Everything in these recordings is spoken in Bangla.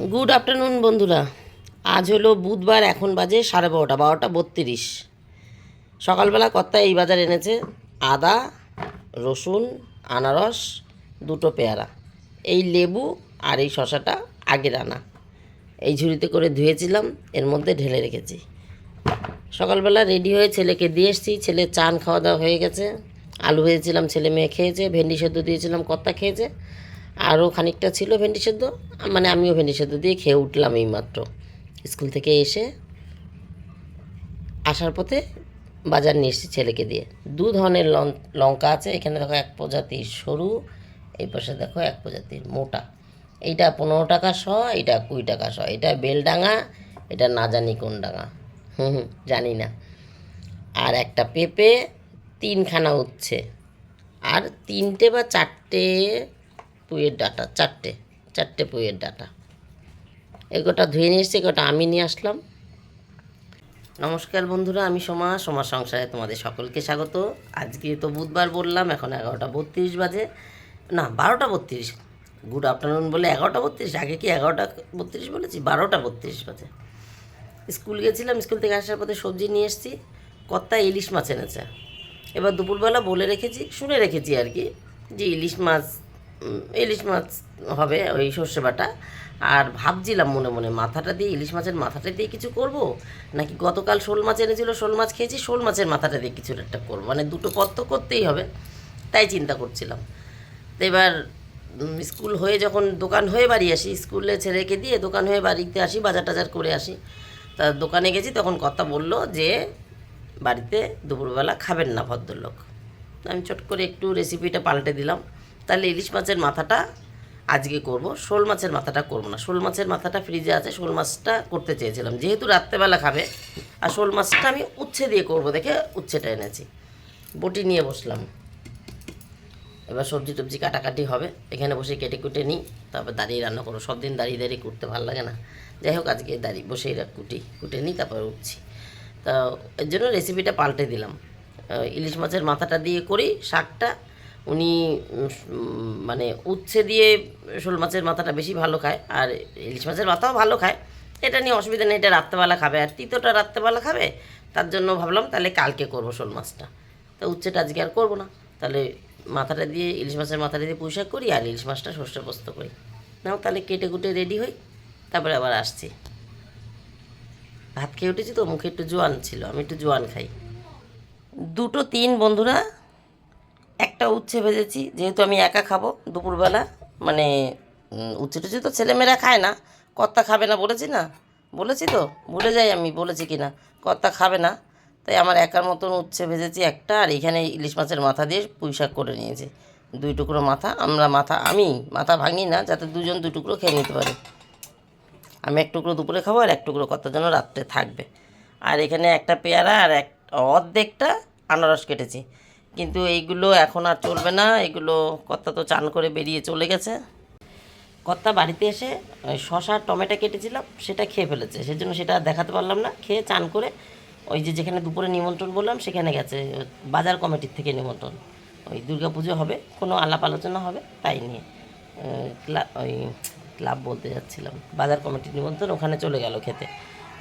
গুড আফটারনুন বন্ধুরা। আজ হলো বুধবার, এখন বাজে সাড়ে বারোটা বারোটা বত্রিশ। সকালবেলা কর্তা এই বাজার এনেছে, আদা, রসুন, আনারস, দুটো পেয়ারা। এই লেবু আর এই শশাটা আগের আনা। এই ঝুড়িতে করে ধুয়েছিলাম, এর মধ্যে ঢেলে রেখেছি। সকালবেলা রেডি হয়ে ছেলেকে দিয়ে এসেছি, ছেলে চান খাওয়া দাওয়া হয়ে গেছে। আলু ভেজেছিলাম, ছেলে মেয়ে খেয়েছে, ভেন্ডি সেদ্ধ দিয়েছিলাম, কর্তা খেয়েছে। আরও খানিকটা ছিল ভেন্ডি সেদ্ধ মানে আমিও ভেন্ডি সেদ্ধ দিয়ে খেয়ে উঠলাম এই মাত্র স্কুল থেকে এসে আসার পথে বাজার নিয়ে এসেছি ছেলেকে দিয়ে। দু ধরনের লঙ্কা আছে, এখানে দেখো এক প্রজাতির সরু, এই পাশে দেখো এক প্রজাতির মোটা। এইটা পনেরো টাকা শ এটা কুড়ি টাকা শ, এটা বেলডাঙা, এটা না জানি কোন ডাঙা। হুম, জানি না। আর একটা পেঁপে, তিনখানা উচ্ছে। আর তিনটে বা চারটে পুয়ের ডাটা, চারটে চারটে পুয়ের ডাটা। এই গোটা ধুয়ে নিয়ে এসছি গোটা আমি নিয়ে আসলাম। নমস্কার বন্ধুরা, আমি সোমা সোমা সংসারে তোমাদের সকলকে স্বাগত। আজকে তো বুধবার বললাম, এখন এগারোটা বত্রিশ বাজে। না, বারোটা বত্রিশ। গুড আফটারনুন বলে এগারোটা বত্রিশ, আগে কি এগারোটা বত্রিশ বলেছি? বারোটা বত্রিশ বাজে। স্কুল গেছিলাম, স্কুল থেকে আসার পথে সবজি নিয়ে এসেছি, কত্তা ইলিশ মাছ এনেছে। এবার দুপুরবেলা বলে রেখেছি, শুনে রেখেছি আর কি, যে ইলিশ মাছ ইলিশ মাছ হবে ওই সর্ষে বাটা। আর ভাবছিলাম মনে মনে মাথাটা দিয়ে, ইলিশ মাছের মাথাটা দিয়ে কিছু করব? নাকি গতকাল শোল মাছ এনেছিল, শোল মাছ খেয়েছি, শোল মাছের মাথাটা দিয়ে কিছু একটা করব? মানে দুটো পদ তো করতেই হবে, তাই চিন্তা করছিলাম। তো এবার স্কুল হয়ে যখন দোকান হয়ে বাড়ি আসি, স্কুলে ছেলেকে দিয়ে দোকান হয়ে বাড়িতে আসি, বাজার টাজার করে আসি। তা দোকানে গেছি, তখন কথা বলল যে, বাড়িতে দুপুরবেলা খাবেন না ভদ্রলোক। আমি চট করে একটু রেসিপিটা পাল্টে দিলাম। তাহলে ইলিশ মাছের মাথাটা আজকে করব। শোল মাছের মাথাটা করব না। শোল মাছের মাথাটা ফ্রিজে আছে, শোল মাছটা করতে চেয়েছিলাম। যেহেতু রাত্রেবেলা খাবে, আর শোল মাছটা আমি উচ্ছে দিয়ে করব দেখে উচ্ছেটা এনেছি। বটি নিয়ে বসলাম। এবার সবজি টবজি কাটাকাটি হবে। এখানে বসে কেটে কুটে নিই, তারপর দাঁড়িয়ে রান্না করো সব দিন দাঁড়িয়ে দাঁড়িয়ে করতে ভালো লাগে না। যাই হোক, আজকে দাঁড়িয়ে বসেই কুটি, কুটে নিই, তারপর উঠছি। তা এর জন্য রেসিপিটা পাল্টে দিলাম। ইলিশ মাছের মাথাটা দিয়ে করি, শাকটা উনি মানে উচ্ছে দিয়ে শোল মাছের মাথাটা বেশি ভালো খায়, আর ইলিশ মাছের মাথাও ভালো খায়। এটা নিয়ে অসুবিধা নেই, এটা রাত্রেবেলা খাবে। আর তিতোটা রাত্রেবেলা খাবে, তার জন্য ভাবলাম তাহলে কালকে করব শোল মাছটা। তা উচ্ছেটা আজকে আর করব না। তাহলে মাথাটা দিয়ে, ইলিশ মাছের মাথাটা দিয়ে পুঁই শাক করি আর ইলিশ মাছটা সর্ষে পোস্ত করি। নাও তাহলে কেটে কুটে রেডি হই, তারপরে আবার আসছি। ভাত খেয়ে উঠেছি তো, মুখে একটু জোয়ান ছিল, আমি একটু জোয়ান খাই। দুটো, তিন বন্ধুরা একটা উচ্ছে ভেজেছি, যেহেতু আমি একা খাব দুপুরবেলা মানে উচ্ছে টুচ্ছে তো ছেলেমেয়েরা খায় না, কর্তা খাবে না বলেছি না? বলেছি তো, ভুলে যাই আমি, বলেছি কি না কর্তা খাবে না, তাই আমার একার মতন উচ্ছে ভেজেছি একটা, আর এখানে ইলিশ মাছের মাথা দিয়ে পুঁই শাক করে নিয়েছি, দুই টুকরো মাথা, আমরা মাথা, আমি, মাথা ভাঙি না, যাতে দুজন দুই টুকরো খেয়ে নিতে পারে। আমি এক টুকরো দুপুরে খাব আর এক টুকরো কত যেন রাত্রে থাকবে। আর এখানে একটা পেয়ারা আর এক, অর্ধেকটা আনারস কেটেছি। কিন্তু এইগুলো এখন আর চলবে না। এগুলো কর্তা তো চান করে বেরিয়ে চলে গেছে। কর্তা বাড়িতে এসে শশা টমেটো কেটেছিলাম, সেটা খেয়ে ফেলেছে। সেজন্য সেটা দেখাতে পারলাম না। খেয়ে চান করে ওই যে যেখানে দুপুরে নিমন্ত্রণ বললাম, সেখানে গেছে। বাজার কমিটির থেকে নিমন্ত্রণ। ওই দুর্গা পুজো হবে, কোনো আলাপ আলোচনা হবে, তাই নিয়ে ক্লাব ওই ক্লাব বলতে যাচ্ছিলাম। বাজার কমিটির নিমন্ত্রণ, ওখানে চলে গেল খেতে।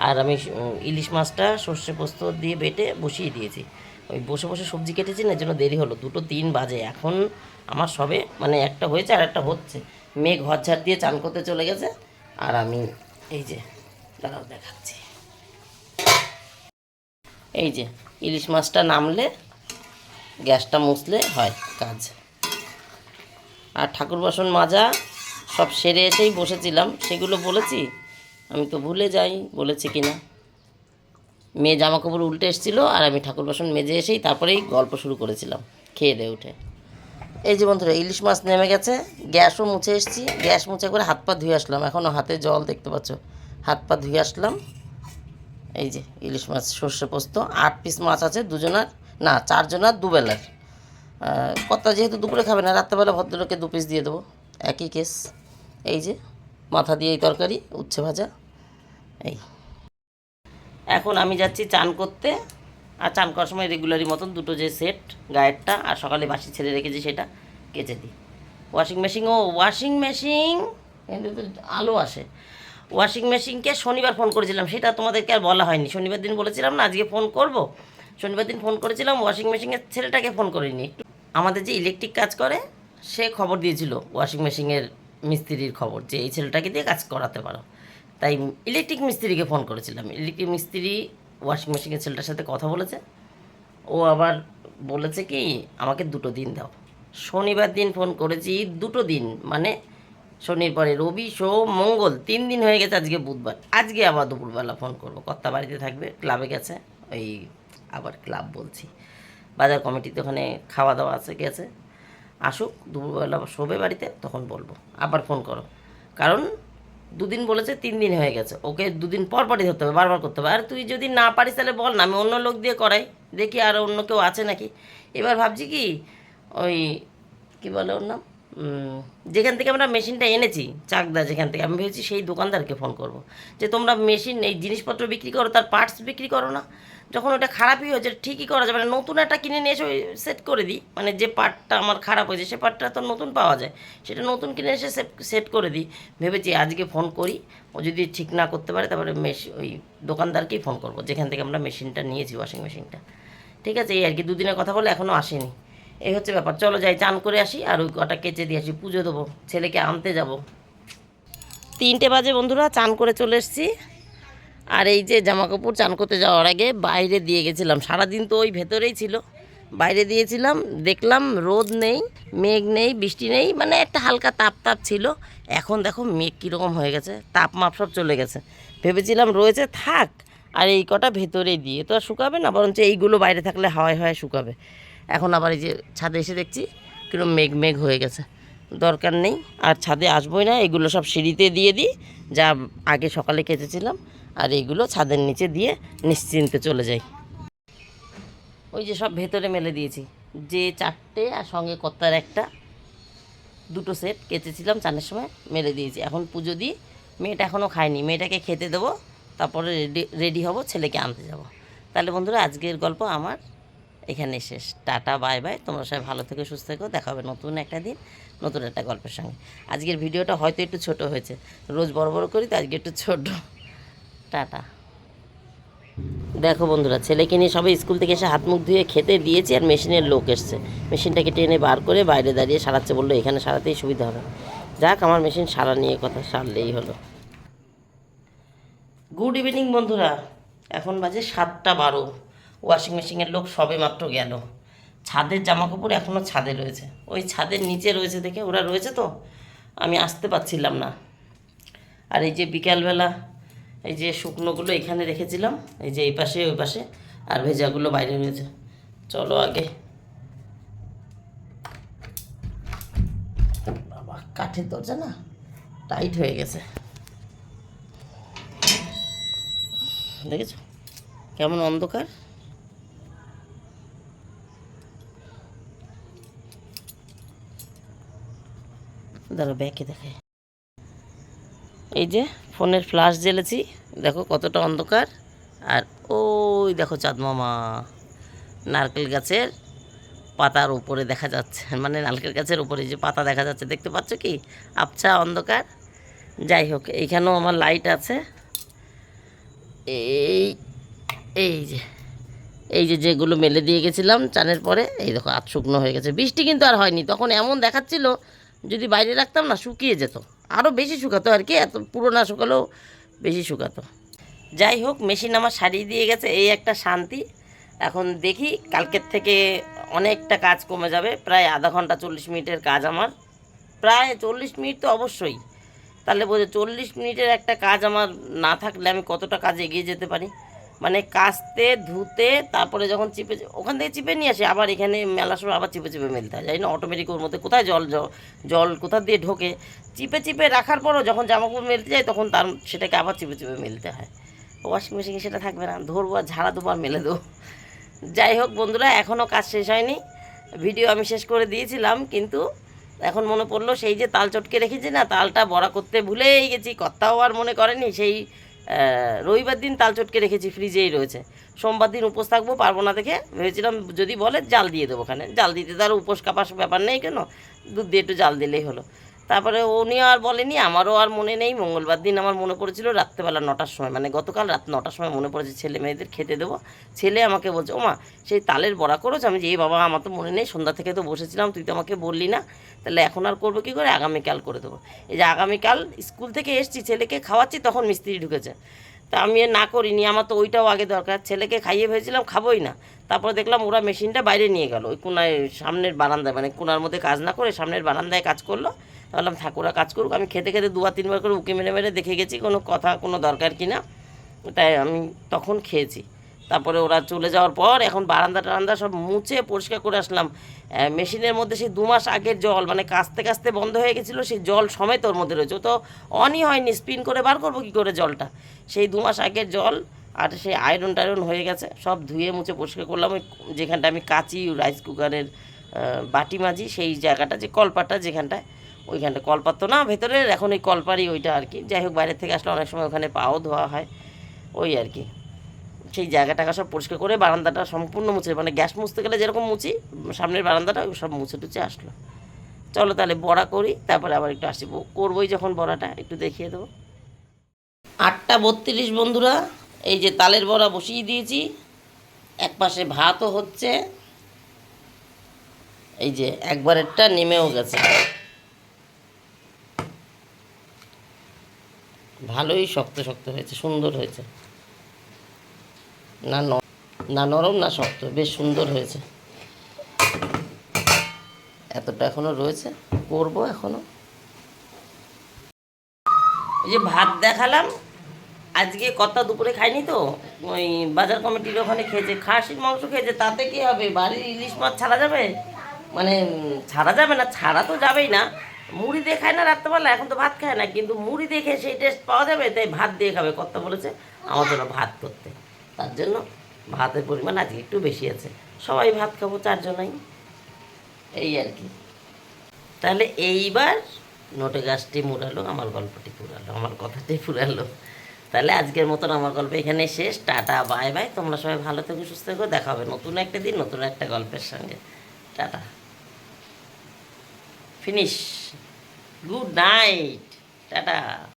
আর আমি ইলিশ মাছটা সর্ষে পোস্ত দিয়ে বেটে বসিয়ে দিয়েছি। ওই বসে বসে সবজি কেটেছি না জন্য দেরি হলো। দুটো তিন বাজে। এখন আমার সবে মানে একটা হয়েছে আর একটা হচ্ছে। মেয়ে ঘর ঝাড় দিয়ে চান করতে চলে গেছে আর আমি এই যে, দাঁড়াও দেখাচ্ছি। এই যে, ইলিশ মাছটা নামলে গ্যাসটা মুছলে হয় কাজ। আর ঠাকুর বাসন মাজা সব সেরে এসেই বসেছিলাম। সেগুলো বলেছি, আমি তো ভুলে যাই, বলেছি কি না মেয়ে জামা কাপড় উল্টে এসেছিল আর আমি ঠাকুর বাসন মেজে এসেই তারপরেই গল্প শুরু করেছিলাম, খেয়ে দিয়ে উঠে। এই যে বন্ধুরা, ইলিশ মাছ নেমে গেছে, গ্যাসও মুছে এসেছি, গ্যাস মুছে করে হাত পা ধুয়ে আসলাম এখনও হাতে জল দেখতে পাচ্ছ। হাত পা ধুয়ে আসলাম, এই যে ইলিশ মাছ, সর্ষে পোস্ত, আট পিস মাছ আছে দুজনার, না, চারজনার দুবেলার। কর্তা যেহেতু দুপুরে খাবে না, রাত্রেবেলা ভদ্রলোকে দু পিস দিয়ে দেবো, একই কেস এই যে, মাথা দিয়ে এই তরকারি, উচ্ছে ভাজা, এই। এখন আমি যাচ্ছি চান করতে। আর চান করার সময় রেগুলারই মতন দুটো যে সেট গায়েরটা আর সকালে বাসি ছেড়ে রেখেছি সেটা কেচে দিই। ওয়াশিং মেশিন ও ওয়াশিং মেশিন কিন্তু তো আলো আসে। ওয়াশিং মেশিনকে শনিবার ফোন করেছিলাম, সেটা তোমাদেরকে আর বলা হয়নি। শনিবার দিন বলেছিলাম না, আজকে ফোন করব। শনিবার দিন ফোন করেছিলাম ওয়াশিং মেশিনের ছেলেটাকে ফোন করিনি। আমাদের যে ইলেকট্রিক কাজ করে, সে খবর দিয়েছিল ওয়াশিং মেশিনের মিস্ত্রির খবর, যে এই ছেলেটাকে দিয়ে কাজ করাতে পারো। তাই ইলেকট্রিক মিস্ত্রিকে ফোন করেছিলাম। ইলেকট্রিক মিস্ত্রি ওয়াশিং মেশিনের ছেলেটার সাথে কথা বলেছে। ও আবার বলেছে কি, আমাকে দুটো দিন দাও। শনিবার দিন ফোন করেছি, দুটো দিন। মানে শনির পরে রবি, সোম, মঙ্গল, তিন দিন হয়ে গেছে আজকে বুধবার। আজকে আবার দুপুরবেলা ফোন করব। কর্তা বাড়িতে থাকবে, ক্লাবে গেছে। ওই আবার ক্লাব বলছি। বাজার কমিটিতে ওখানে খাওয়া দাওয়া আছে, গেছে। আসুক, দুপুরবেলা শোবে বাড়িতে, তখন বলব। আবার ফোন করো। কারণ দুদিন বলেছে, তিন দিন হয়ে গেছে। ওকে দুদিন পর পরই ধরতে হবে, বারবার করতে হবে। আর তুই যদি না পারিস তাহলে বল না, আমি অন্য লোক দিয়ে করাই। দেখি আর অন্য কেউ আছে নাকি। এবার ভাবছি কি, ওই, কি বলে ওর নাম? যেখান থেকে আমরা মেশিনটা এনেছি, চাকদা যেখান থেকে, আমি ভেবেছি সেই দোকানদারকে ফোন করব। যে তোমরা মেশিন, এই জিনিসপত্র বিক্রি করো, তার পার্টস বিক্রি করো না। যখন ওটা খারাপই হয়েছে ঠিকই করা যাবে না। নতুন একটা কিনে নিয়ে এসে সেট করে দিই। মানে যে পার্টটা আমার খারাপ হয়েছে, সে পার্টটা তো নতুন পাওয়া যায়। সেটা নতুন কিনে এসে সেট করে দিই। ভেবেছি আজকে ফোন করি। ও যদি ঠিক না করতে পারে তারপরে মেশি, ওই দোকানদারকেই ফোন করব। যেখান থেকে আমরা মেশিনটা নিয়েছি ওয়াশিং মেশিনটা ঠিক আছে, এই আর কি, দুদিনের কথা বলে এখনও আসেনি। এই হচ্ছে ব্যাপার। চলো যাই, চান করে আসি আর ওই কটা কেচে দিয়ে আসি। পুজো দেবো, ছেলেকে আনতে যাব। তিনটে বাজে বন্ধুরা, চান করে চলে এসেছি। আর এই যে জামা কাপড় চান করতে যাওয়ার আগে বাইরে দিয়ে গেছিলাম। সারাদিন তো ওই ভেতরেই ছিল। বাইরে দিয়েছিলাম, দেখলাম রোদ নেই, মেঘ নেই, বৃষ্টি নেই মানে একটা হালকা তাপ তাপ ছিল। এখন দেখো মেঘ কীরকম হয়ে গেছে তাপ মাপ সব চলে গেছে। ভেবেছিলাম রয়েছে থাক, আর এই কটা ভেতরেই দিয়ে। তো আর শুকাবে না, বরঞ্চ এইগুলো বাইরে থাকলে হাওয়ায় হাওয়ায় শুকাবে। এখন আবার এই যে ছাদে এসে দেখছি কীরকম মেঘ মেঘ হয়ে গেছে। দরকার নেই, আর ছাদে আসবোই না, এগুলো সব সিঁড়িতে দিয়ে দিই, যা আগে সকালে কেটেছিলাম আর এইগুলো ছাদের নিচে দিয়ে নিশ্চিন্তে চলে যাই। ওই যে সব ভেতরে মেলে দিয়েছি, যে চারটে আর সঙ্গে কত্তার একটা, দুটো সেট কেচেছিলাম চানের সময়, মেলে দিয়েছি। এখন পুজো দিই, মেয়েটা এখনও খায়নি, মেয়েটাকে খেতে দেবো, তারপরে রেডি রেডি হব, ছেলেকে আনতে যাব। তাহলে বন্ধুরা, আজকের গল্প আমার। এখানে শেষ। Tata, bye bye. তোমরা সবাই ভালো থেকে, সুস্থ থেকো। দেখা হবে নতুন একটা দিন, নতুন একটা গল্পের সঙ্গে। আজকের ভিডিওটা হয়তো একটু ছোট হয়েছে। রোজ বড় বড় করি, তো আজকে একটু ছোট। টাটা। দেখো বন্ধুরা, ছেলেকে নিয়ে সবাই স্কুল থেকে এসে হাত মুখ ধুয়ে খেতে দিয়েছি আর মেশিনের লোক এসছে। মেশিনটাকে টেনে বার করে বাইরে দাঁড়িয়ে সারাচ্ছে। বলল, এখানে সারাতেই সুবিধা হবে। যাক, আমার মেশিন সারা নিয়ে কথা সারলেই হলো। গুড ইভিনিং বন্ধুরা। এখন বাজে সাতটা বারো। ওয়াশিং মেশিনের লোক সবে মাত্র গেল। ছাদের জামা কাপড় এখনও ছাদে রয়েছে। ওই ছাদের নিচে রয়েছে দেখে ওরা রয়েছে তো? আমি আসতে পারছিলাম না। আর এই যে বিকালবেলা এই যে শুকনোগুলো এখানে রেখেছিলাম, এই যে এই পাশে, ওই পাশে, আর ভেজাগুলো বাইরে রয়েছে। চলো আগে। বাবা, কাঠের দরজা না টাইট হয়ে গেছে। দেখেছ? কেমন অন্ধকার? দাঁড়া ব্যাকে দেখায় এই যে ফোনের ফ্ল্যাশ জ্বেলেছি, দেখো কতটা অন্ধকার। আর ওই দেখো চাঁদ মামা, নারকেল গাছের পাতার উপরে দেখা যাচ্ছে মানে নারকেল গাছের উপরে যে পাতা দেখা যাচ্ছে, দেখতে পাচ্ছ কি? আবছা অন্ধকার। যাই হোক, এইখানেও আমার লাইট আছে। এই এই যে এই যে যেগুলো মেলে দিয়ে গেছিলাম চানের পরে, এই দেখো আত শুকনো হয়ে গেছে। বৃষ্টি কিন্তু আর হয়নি, তখন এমন দেখাচ্ছিল যদি বাইরে রাখতাম না, শুকিয়ে যেত। আরও বেশি শুকাতো আর কি, এত পুরো না শুকালেও বেশি শুকাতো। যাই হোক, মেশিন আমার সারিয়ে দিয়ে গেছে, এই একটা শান্তি। এখন দেখি কালকের থেকে অনেকটা কাজ কমে যাবে, প্রায় আধা ঘণ্টা চল্লিশ মিনিটের কাজ আমার। প্রায় চল্লিশ মিনিট তো অবশ্যই। তাহলে বোঝো চল্লিশ মিনিটের একটা কাজ আমার না থাকলে আমি কতটা কাজ এগিয়ে যেতে পারি? মানে কাচতে ধুতে, তারপরে যখন চিপে, ওখান থেকে চিপে নিয়ে আসে, আবার এখানে মেলার সময় আবার চিপে চিপে মেলতে হয়। জানি না অটোমেটিক ওর মধ্যে কোথায় জল জল কোথা দিয়ে ঢোকে। চিপে চিপে রাখার পরও যখন জামা কাপড় মেলতে যায়, তখন তার সেটাকে আবার চিপে চিপে মেলতে হয়। ওয়াশিং মেশিনে সেটা থাকবে না, ধরবো আর ঝাড়া দেবো আর মেলে দেবো। যাই হোক বন্ধুরা এখনও কাজ শেষ হয়নি। ভিডিও আমি শেষ করে দিয়েছিলাম, কিন্তু এখন মনে পড়ল সেই যে তাল চটকে রেখেছি না, তালটা বড়া করতে ভুলেই গেছি, কর্তাও আর মনে করেনি, সেই রবিবার দিন তাল চটকে রেখেছি, ফ্রিজেই রয়েছে। সোমবার দিন উপোস থাকব, পারব না দেখে ভেবেছিলাম যদি বলে জাল দিয়ে দেবো ওখানে। জাল দিতে তার উপোস কাপাস ব্যাপার নেই কেন? দুধ দিয়ে একটু জাল দিলেই হলো। তারপরে উনিও আর বলেনি, আমারও আর মনে নেই। মঙ্গলবার দিন আমার মনে পড়েছিল রাত্রেবেলা নটার সময়। মানে গতকাল রাত নটার সময় মনে পড়েছে, ছেলে মেয়েদের খেতে দেবো। ছেলে আমাকে বলছে, ওমা, সেই তালের বড়া করেছ? আমি যে এই বাবা, আমার তো মনে নেই। সন্ধ্যা থেকে তো বসেছিলাম, তুই তো আমাকে বললি না। তাহলে এখন আর করব কী করে? আগামীকাল করে দেবো। এই যে আগামীকাল স্কুল থেকে এসছি, ছেলেকে খাওয়াচ্ছি, তখন মিস্ত্রি ঢুকেছে। তা আমি না করিনি, আমার তো ওইটাও আগে দরকার। ছেলেকে খাইয়ে ভেবেছিলাম খাবোই না। তারপরে দেখলাম ওরা মেশিনটা বাইরে নিয়ে গেল। ওই কোনায় সামনের বারান্দায় মানে কোনার মধ্যে কাজ না করে সামনের বারান্দায় কাজ করল। ভাবলাম ঠাকুরা কাজ করুক। আমি খেতে খেতে দুবার তিনবার করে উঁকি মেরে মেরে দেখে গেছি, কোনো কথা, কোনো দরকার কি না তাই আমি তখন খেয়েছি। তারপরে ওরা চলে যাওয়ার পর এখন বারান্দা টারান্দা সব মুছে পরিষ্কার করে আসলাম। মেশিনের মধ্যে সেই দু মাস আগের জল মানে কাস্তে কাস্তে বন্ধ হয়ে গেছিল, সেই জল সমেত ওর মধ্যে রয়েছে। তো অনই হয়নি স্পিন করে বার করব কী করে জলটা? সেই দু মাস আগের জল আর সেই আয়রন টায়রন হয়ে গেছে, সব ধুয়ে মুছে পরিষ্কার করলাম। ওই যেখানটা আমি কাচি রাইস কুকারের বাটি মাজি, সেই জায়গাটা যে কলপাটা যেখানটায়, ওইখানটা কলপাত তো না, ভেতরের, এখন ওই কলপারই ওইটা আর কি। যাই হোক বাইরে থেকে আসলে অনেক সময় ওখানে পাও ধোয়া হয়, ওই আর কি। সেই জায়গাটাকে সব পরিষ্কার করে বারান্দাটা সম্পূর্ণ মুছে মানে গ্যাস মুছতে গেলে যেরকম মুছি, সামনের বারান্দাটা সব মুছে টুছে আসলো। চলো তাহলে বড়া করি, তারপরে আবার একটু আসি। করবোই যখন বড়াটা, একটু দেখিয়ে দেবো। আটটা বত্রিশ বন্ধুরা, এই যে তালের বড়া বসিয়ে দিয়েছি। এক পাশে ভাতও হচ্ছে। এই যে একবারেরটা নেমেও গেছে। ভালোই শক্ত শক্ত হয়েছে, সুন্দর হয়েছে। না ন- নরম, না শক্ত, বেশ সুন্দর হয়েছে। এতটা এখনও রয়েছে, করব এখনও। এই যে ভাত দেখালাম, আজকে কর্তা দুপুরে খায়নি তো, ওই বাজার কমিটির ওখানে খেয়েছে, খাসির মাংস খেয়েছে, তাতে কি হবে, বাড়ির ইলিশ মাছ ছাড়া যাবে? মানে ছাড়া যাবে না, ছাড়া তো যাবেই না। মুড়ি দিয়ে খায় না রাত্রেবেলা, এখন তো ভাত খায় না, কিন্তু মুড়ি দিয়ে খেয়ে সেই টেস্ট পাওয়া যাবে, তাই ভাত দিয়ে খাবে, কর্তা বলেছে, আমার জন্য ভাত করতে। তার জন্য ভাতের পরিমাণ আজকে একটু বেশি আছে। সবাই ভাত খাব, চারজনাই। এই আর কি। তাহলে এইবার নোটে গাছটি মুড়ালো, আমার গল্পটি পুরালো, আমার কথাটি পুরালো। তাহলে আজকের মতন আমার গল্প এখানে শেষ। Tata, bye bye. তোমরা সবাই ভালো থেকো, সুস্থ থেকো। দেখা হবে নতুন একটা দিন, নতুন একটা গল্পের সঙ্গে। Tata. Finish. Good night. Tata.